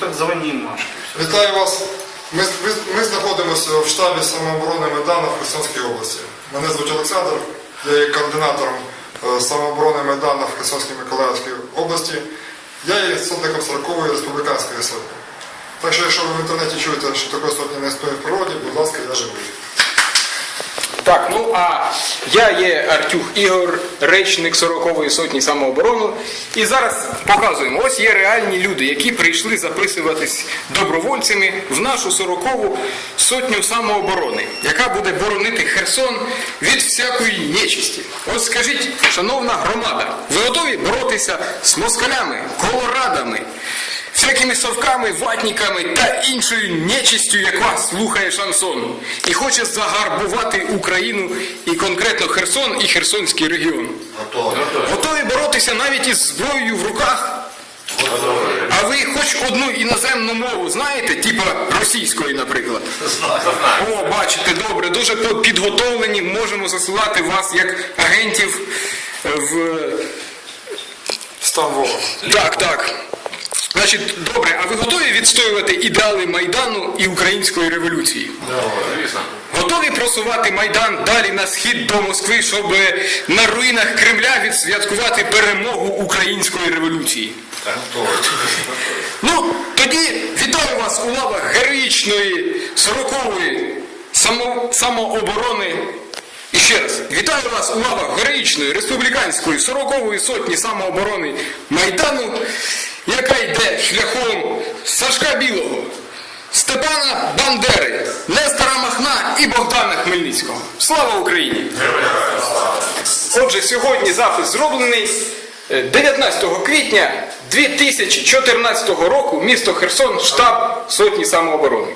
так звані машки. Вітаю вас. Ми, ми- ми знаходимося в штабі самооборони Майдану в Херсонській області. Мене звуть Олександр, я є координатором е, самооборони Майдану в Херсонській Миколаївській області. Я є сотником 40-ї республіканської сотні. Так що, якщо ви в інтернеті чуєте, що такої сотні не існує в природі, будь ласка, я живий. Так, ну а я є Артюх Ігор, речник 40-ї сотні самооборони. І зараз показуємо, ось є реальні люди, які прийшли записуватись добровольцями в нашу 40-ту сотню самооборони, яка буде боронити Херсон від всякої нечисті. Ось скажіть, шановна громада, ви готові боротися з москалями, колорадами? Всякими совками, ватниками та іншою нечистю, як вас слухає шансон, і хоче загарбувати Україну і конкретно Херсон і Херсонський регіон. Готові боротися навіть із зброєю в руках. А ви хоч одну іноземну мову знаєте, типа російської, наприклад? О, бачите, добре, дуже підготовлені, можемо засилати вас як агентів е, в ворога. так, так. Значить, добре, а ви готові відстоювати ідеали Майдану і української революції? Готові просувати Майдан далі на схід до Москви, щоб на руїнах Кремля відсвяткувати перемогу української революції? Ну, тоді вітаю вас у лавах героїчної 40-ї само, самооборони. І ще раз, вітаю вас у лавах героїчної республіканської 40-ї сотні самооборони Майдану, яка йде шляхом Сашка Білого, Степана Бандери, Нестора Махна і Богдана Хмельницького. Слава Україні! Отже, сьогодні запис зроблений е, 19 квітня 2014 року, місто Херсон, штаб сотні самооборони.